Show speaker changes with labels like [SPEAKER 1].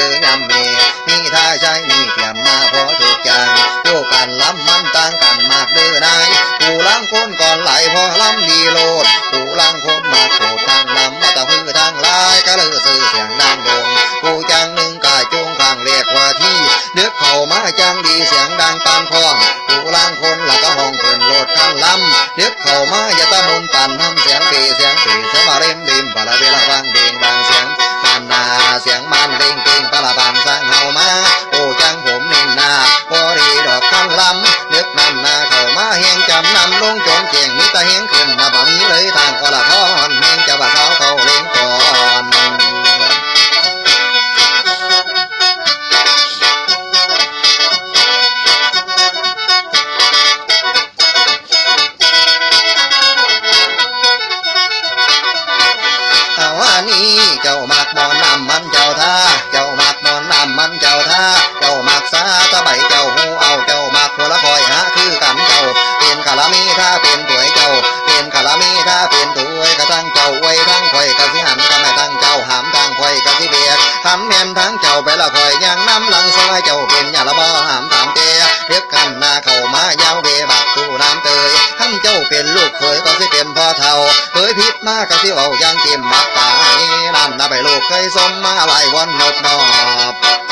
[SPEAKER 1] คือยำเมมีท่าใช้มีเตรียมมาพอทุกอย่างโยกันลำมันต่างกันมากเด้อนายผู้ลังคนก่อนไหลพอลำดีโลดผู้ลังคนมาโกรธทางลำมาตะพื้ทางลายก็เลยซื้อเสียงดังโดงผู้จังหนึ่งกายจงข้างเรียกว่าที่เดือกเข้ามาจังดีเสียงดังปานพ้องผู้ลังคนหละก็ห้องเพิ่นโลดข้างลำเดือกเข้ามาอย่าตะมุนปั่นทำเสียงปีเสียงปีเสียงมาเล่มดิมปะละเวลา บานสร้างเฮามาโอ้จังผมเน้นหน้าพอดีดอกข้งลำนึกนำหน้าเข้ามาเฮงจำนำลงจนเจียงมีแตะเฮงขึ้นมาบ่มีเลยทางอละทอนเฮงจะว่าเขาเขาเล่งก่อนเอาว่านี้เจ้ามักมอน ละมีถ้าเป็นถวยเจ้า เป็นกะละมีถ้าเป็นถวยกระทั่งเจ้าไว้ทั้งคอยกะสิหันกะแม่ทั้งเจ้าหามทางคอยกะสิเบียกทำแม่นทั้งเจ้าไปละคอยยังน้ำหลังซอยเจ้าเป็นยาละบ่หามตามเตียเรียกกันนาเข้ามายาวเบบักตูน้ำเตยท่านเจ้าเป็นลูกเคยก็สิเป็นพ่อเท่าเคยผิดมากกะสิเอายังเต็มมักตายนั่นนะไปลูกเคยสมมาไหลวันนบนอบ